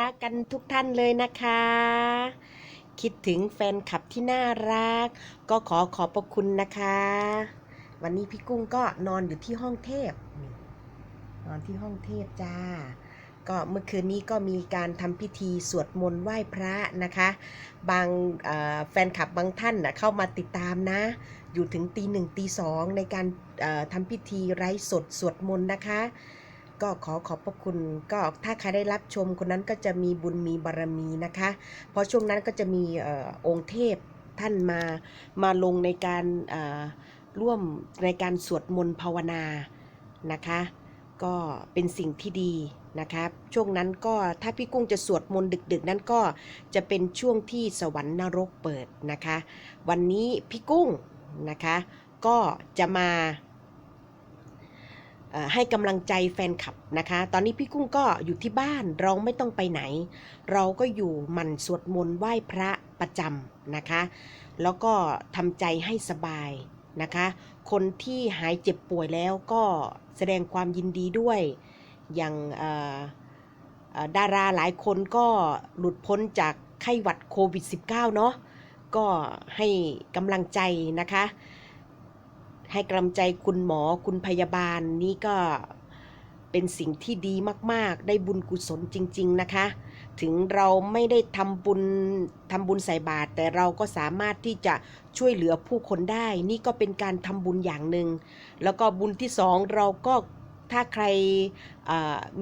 รักกันทุกท่านเลยนะคะ คิดถึงแฟนคลับที่น่ารัก ก็ขอขอบพระคุณนะคะ วันนี้พี่กุ้งก็นอนอยู่ที่ห้องเทพ นอนที่ห้องเทพจ้า ก็เมื่อคืนนี้ก็มีการทำพิธีสวดมนต์ไหว้พระนะคะ บางแฟนคลับบางท่านนะเข้ามาติดตามนะ อยู่ถึงตีหนึ่งตีสองในการทำพิธีไร้สดสวดมนต์นะคะ ก็ขอขอบพระคุณก็ถ้าใครได้รับชมคนนั้นก็จะมีบุญมีบารมีนะคะ เพราะช่วงนั้นก็จะมีอองค์เทพท่านมามาลงในการร่วมในการสวดมนต์ภาวนานะคะ ก็เป็นสิ่งที่ดีนะครับช่วงนั้นก็ถ้าพี่กุ้งจะสวดมนต์ดึก ๆ นั้นก็จะเป็นช่วงที่สวรรค์นรกเปิดนะคะ วันนี้พี่กุ้งนะคะ ก็จะมา ให้กำลังใจแฟนคลับนะคะ ตอนนี้พี่กุ้งก็อยู่ที่บ้านเราไม่ต้องไปไหน เราก็อยู่มันสวดมนต์ไหว้พระประจำนะคะ แล้วก็ทำใจให้สบายนะคะ คนที่หายเจ็บป่วยแล้วก็แสดงความยินดีด้วย อย่างดาราหลายคนก็หลุดพ้นจากไข้หวัดโควิด -19 เนาะก็ให้กำลังใจนะคะ ให้กำลังใจคุณหมอคุณพยาบาลนี่ก็เป็นสิ่งที่ดีมาก ๆ ได้บุญกุศลจริง ๆ นะคะ ถึงเราไม่ได้ทำบุญทำบุญใส่บาตรแต่เราก็สามารถที่จะช่วยเหลือผู้คนได้ นี่ก็เป็นการทำบุญอย่างหนึ่ง แล้วก็บุญที่สองเราก็ถ้าใคร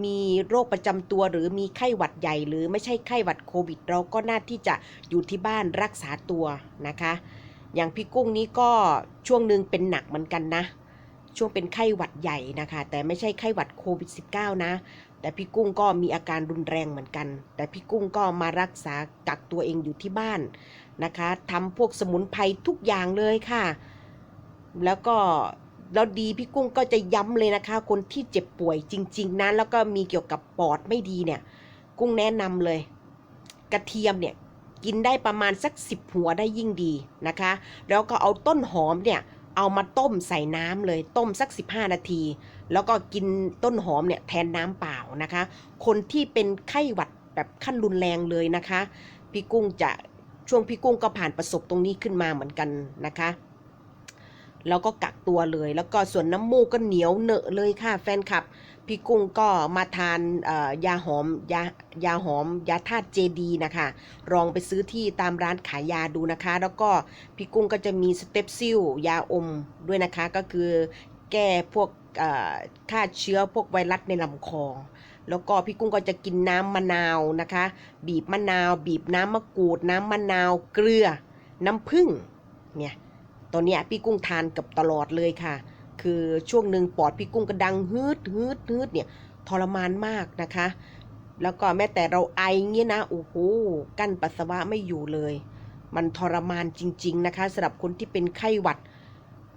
มีโรคประจำตัวหรือมีไข้หวัดใหญ่ หรือไม่ใช่ไข้หวัดโควิด เราก็น่าที่จะอยู่ที่บ้านรักษาตัวนะคะ อย่างพี่กุ้งนี้ก็ช่วงหนึ่งเป็นหนักเหมือนกันนะ ช่วงเป็นไข้หวัดใหญ่นะคะ แต่ไม่ใช่ไข้หวัดโควิด -19 นะ แต่พี่กุ้งก็มีอาการรุนแรงเหมือนกัน แต่พี่กุ้งก็มารักษากักตัวเองอยู่ที่บ้านนะคะทำพวกสมุนไพรทุกอย่างเลยค่ะ แล้วก็แล้วดีพี่กุ้งก็จะย้ำเลยนะคะ คนที่เจ็บป่วยจริง ๆนะแล้วก็มีเกี่ยวกับปอดไม่ดีเนี่ย กุ้งแนะนำเลย กระเทียมเนี่ย กินได้ประมาณสักสิบหัวได้ยิ่งดีนะคะ แล้วก็เอาต้นหอมเนี่ยเอามาต้มใส่น้ำเลยต้มสัก 15 นาที แล้วก็กินต้นหอมเนี่ยแทนน้ำเปล่านะคะ คนที่เป็นไข้หวัดแบบขั้นรุนแรงเลยนะคะ พี่กุ้งจะช่วงพี่กุ้งก็ผ่านประสบตรงนี้ขึ้นมาเหมือนกันนะคะ แล้วก็กักตัวเลย แล้วก็ส่วนน้ำมูกก็เหนียวเหนอะเลยค่ะแฟนคลับ พี่กุ้งก็มาทานยาหอมยายาหอมยาธาตุเจดีนะคะลองไปซื้อที่ตามร้านขายยาดูนะคะ แล้วก็พี่กุ้งก็จะมีสเตปซิลยาอมด้วยนะคะก็คือแก้พวกฆ่าเชื้อพวกไวรัสในลำคอแล้วก็พี่กุ้งก็จะกินน้ำมะนาวนะคะ บีบมะนาว บีบน้ำมะกรูด น้ำมะนาว เกลือ น้ำผึ้งเนี่ย ตัวเนี้พี่กุ้งทานกับตลอดเลยค่ะ คือช่วงหนึ่งปอดพี่กุ้งก็ดังฮืดฮืดฮืดเนี่ยทรมานมากนะคะ แล้วก็แม้แต่เราไอเงี้ยนะโอ้โหกั้นปัสสาวะไม่อยู่เลย มันทรมานจริง ๆนะคะสำหรับคนที่เป็นไข้หวัด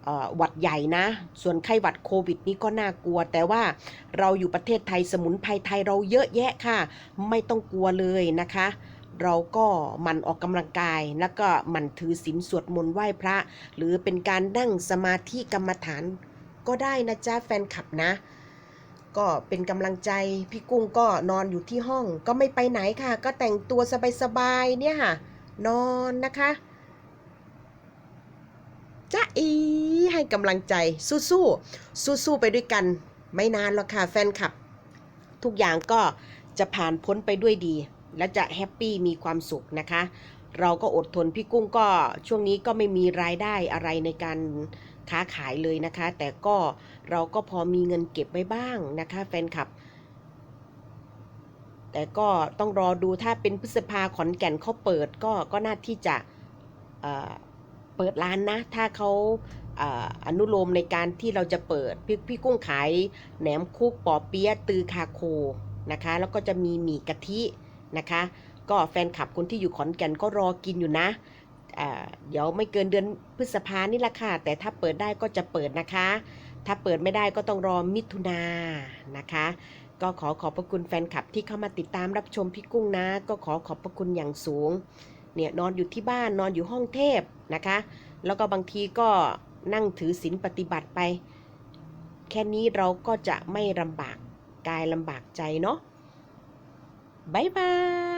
อ่อหวัดใหญ่นะ ส่วนไข้หวัดโควิดนี่ก็น่ากลัว แต่ว่าเราอยู่ประเทศไทยสมุนไพรไทยเราเยอะแยะค่ะ ไม่ต้องกลัวเลยนะคะ เราก็มันออกกำลังกาย แล้วก็มันถือศีลสวดมนต์ไหว้พระ หรือเป็นการนั่งสมาธิกรรมฐานก็ได้นะจ๊ะแฟนคลับนะ ก็เป็นกำลังใจพี่กุ้งก็นอนอยู่ที่ห้อง ก็ไม่ไปไหนค่ะ ก็แต่งตัวสบายๆเนี่ยค่ะ นอนนะคะจ้าอีให้กำลังใจสู้ๆสู้ๆไปด้วยกัน ไม่นานหรอกค่ะแฟนคลับ ทุกอย่างก็จะผ่านพ้นไปด้วยดี และจะแฮปปี้มีความสุขนะคะ เราก็อดทนพี่กุ้งก็ช่วงนี้ก็ไม่มีรายได้อะไรในการค้าขายเลยนะคะ แต่ก็เราก็พอมีเงินเก็บไว้บ้างนะคะ แฟนคลับ แต่ก็ต้องรอดูถ้าเป็นพฤษภาขอนแก่นเขาเปิดก็ก็น่าที่จะเเปิดร้านนะ ถ้าเขาเอ่ออนุโลมในการที่เราจะเปิดพี่พี่กุ้งขายแหนมคุกปอเปี๊ยะตือคาโคนะคะ แล้วก็จะมีหมี่กะทิ นะคะ ก็แฟนคลับคนที่อยู่ขอนแก่นก็รอกินอยู่นะเดี๋ยวไม่เกินเดือนพฤษภานี่แหละค่ะ แต่ถ้าเปิดได้ก็จะเปิดนะคะ ถ้าเปิดไม่ได้ก็ต้องรอมิถุนานะคะ ก็ขอขอบพระคุณแฟนคลับที่เข้ามาติดตามรับชมพี่กุ้งนะ ก็ขอขอบพระคุณอย่างสูง เนี่ยนอนอยู่ที่บ้านนอนอยู่ห้องเทพนะคะ แล้วก็บางทีก็นั่งถือศีลปฏิบัติไป แค่นี้เราก็จะไม่ลำบากกายลำบากใจเนาะ บ๊ายบาย